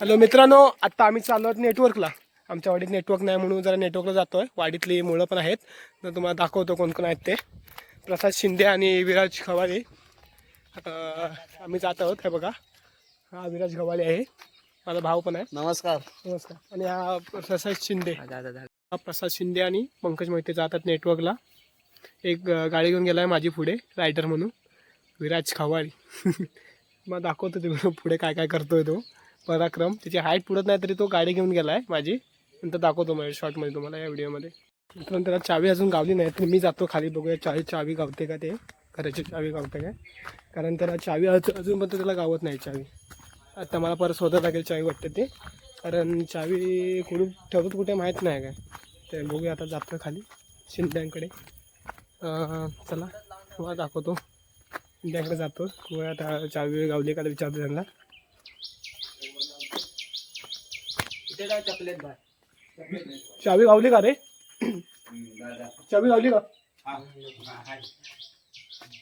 Hello मित्रांनो आत्ता आम्ही चाललो आहोत नेटवर्कला आमच्या वाडीत नेटवर्क नाही म्हणून जरा नेटवर्कला जातो आहे वाडीतली मुलं पण आहेत. तर तुम्हाला दाखवतो कोण कोण आहेत ते. प्रसाद शिंदे आणि विराज आता आम्ही जात आहोत हे बघा. हा विराज खवाळे आहे. माझा भाऊ पण आहे. नमस्कार. नमस्कार. आणि हा प्रसाद शिंदे. हा प्रसाद शिंदे आणि पंकज मोहिते जातात नेटवर्कला एक गाडी घेऊन गेला आहे माझी पुढे रायडर म्हणून. विराज खवाळी मग दाखवतो ते पुढे काय काय करतोय तो. पराक्रम. त्याची हाईट पुरत नाही तरी तो गाडी घेऊन गेला आहे माझी. नंतर दाखवतो माझ्या शॉर्टमध्ये तुम्हाला या व्हिडिओमध्ये मित्रांनो त्याला चावी अजून गावली नाही तर मी जातो खाली बघूया चावी चावी गावते का ते? घराची चावी गावते काय कारण त्याला चावी अजून अजूनपर्यंत त्याला गावत नाही चावी. आता मला परत स्वतः लागेल चावी वाटते ते. कारण चावी कुठून ठेवत कुठे माहीत नाही काय. ते बघूया आता जातो खाली शिंद्यांकडे. चला तुम्हाला दाखवतो. शिंद्यांकडे जातो. बघूया आता चावी गावली का ते चावी गावली का रे? चावी गावली का?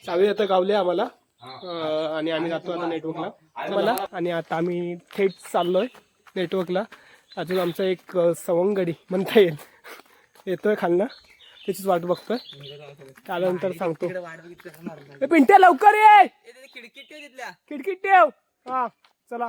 चावी आता गावली आम्हाला. अं, आणि आम्ही जातो आता नेटवर्कला मला आणि आता आम्ही थेट चाललोय नेटवर्कला अजून आमचा एक अं, सवंगडी म्हणता येईल. येतोय खालनं. त्याचीच वाट बघतोय. त्यानंतर सांगतो. ए, पिंट्या लवकर ये! खिडकी ठेव तिथल्या. खिडकीत ठेव. हा चला.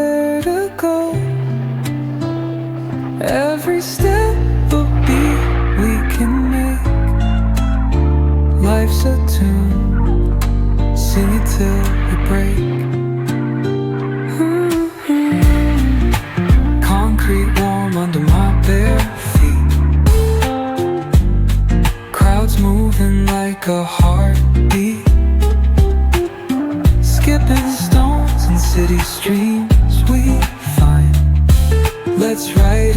Every step a be we can make. Life's a tune, sing it till we break. Mhm. Concrete warm under my bare feet. Crowds moving like a heartbeat. Skipping stones in city streams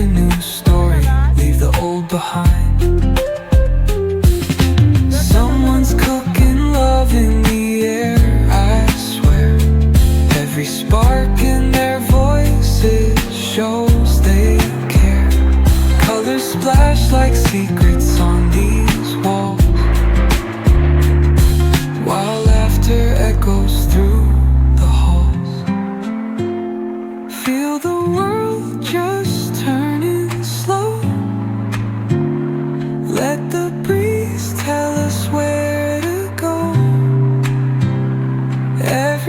a new story, leave the old behind. Someone's cooking love in the air, I swear. Every spark in their voices shows they care. Colors splash like secrets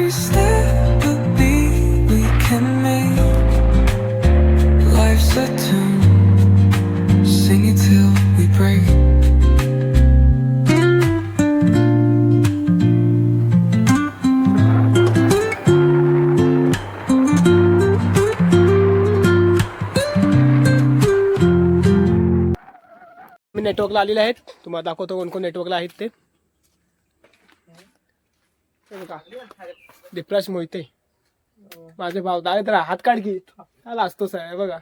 Every step a beat we can make. Life's a tune, sing it till we break. मी नेटवर्कला आलेले आहेत तुम्हाला दाखवतो कोण कोण नेटवर्कला आहेत ते हे बघा. मोहिते. माझे भाव दादा तर हात काढ की. आला असतो आहे बघा.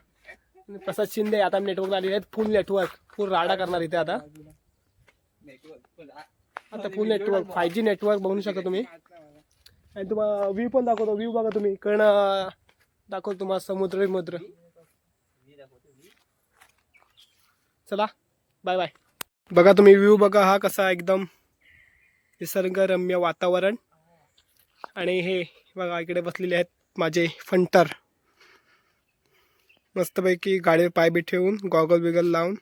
प्रसाद शिंदे आता नेटवर्क आलेले आहेत फुल नेटवर्क फुल राडा करणार इथे आता. आता full network five G network बघू शकता तुम्ही. आणि तुम्हाला व्ह्यू पण दाखवतो व्ह्यू बघा तुम्ही. कारण दाखवतो तुम्हाला समुद्र विमुद्र. चला बाय बाय बघा तुम्ही व्ह्यू बघा हा कसा एकदम निसर्गरम्य वातावरण. आणि हे बघा इकडे बसलेले आहेत माझे फंटर. मस्तपैकी गाडीवर पाय बी ठेवून गॉगल बिगल लावून